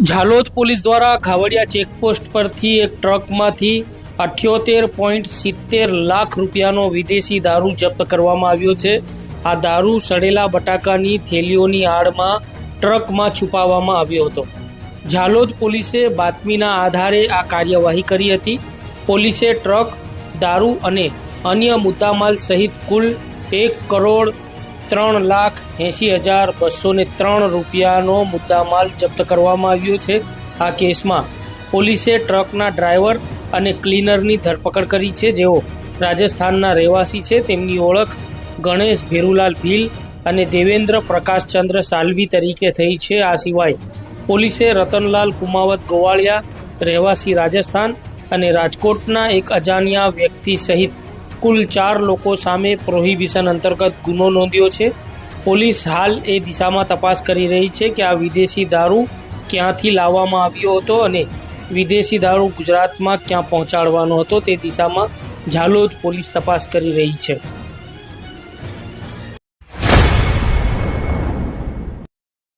Jhalod police દ્વારા ઘાવડિયા checkpost પરથી એક ટ્રકમાંથી અઠ્યોતેર પોઈન્ટ સિત્તેર લાખ રૂપિયાનો વિદેશી દારૂ જપ્ત કરવામાં આવ્યો છે. આ દારૂ સડેલા બટાકાની થેલીઓની આડમાં ટ્રકમાં છુપાવવામાં આવ્યો હતો. ઝાલોદ પોલીસે બાતમીના આધારે આ કાર્યવાહી કરી હતી. પોલીસે ટ્રક, દારૂ અને અન્ય મુદ્દામાલ સહિત કુલ એક કરોડ ત્રણ લાખ એંસી હજાર બસો ને ત્રણ રૂપિયાનો મુદ્દામાલ જપ્ત કરવામાં આવ્યો છે. આ કેસમાં પોલીસે ટ્રકના ડ્રાઈવર અને ક્લીનરની ધરપકડ કરી છે. જેઓ રાજસ્થાનના રહેવાસી છે, તેમની ઓળખ ગણેશ ભેરુલાલ ભીલ અને દેવેન્દ્ર પ્રકાશચંદ્ર સાલ્વી તરીકે થઈ છે. આ સિવાય પોલીસે રતનલાલ કુમાવત ગોવાળિયા, રહેવાસી રાજસ્થાન અને રાજકોટના એક અજાણ્યા વ્યક્તિ સહિત કુલ ચાર લોકો સામે પ્રોહિબિશન અંતર્ગત ગુનો નોંધ્યો છે. પોલીસ હાલ એ દિશામાં તપાસ કરી રહી છે કે આ વિદેશી દારૂ ક્યાંથી લાવવામાં આવ્યો હતો અને વિદેશી દારૂ ગુજરાતમાં ક્યાં પહોંચાડવાનો હતો તે દિશામાં ઝાલોદ પોલીસ તપાસ કરી રહી છે.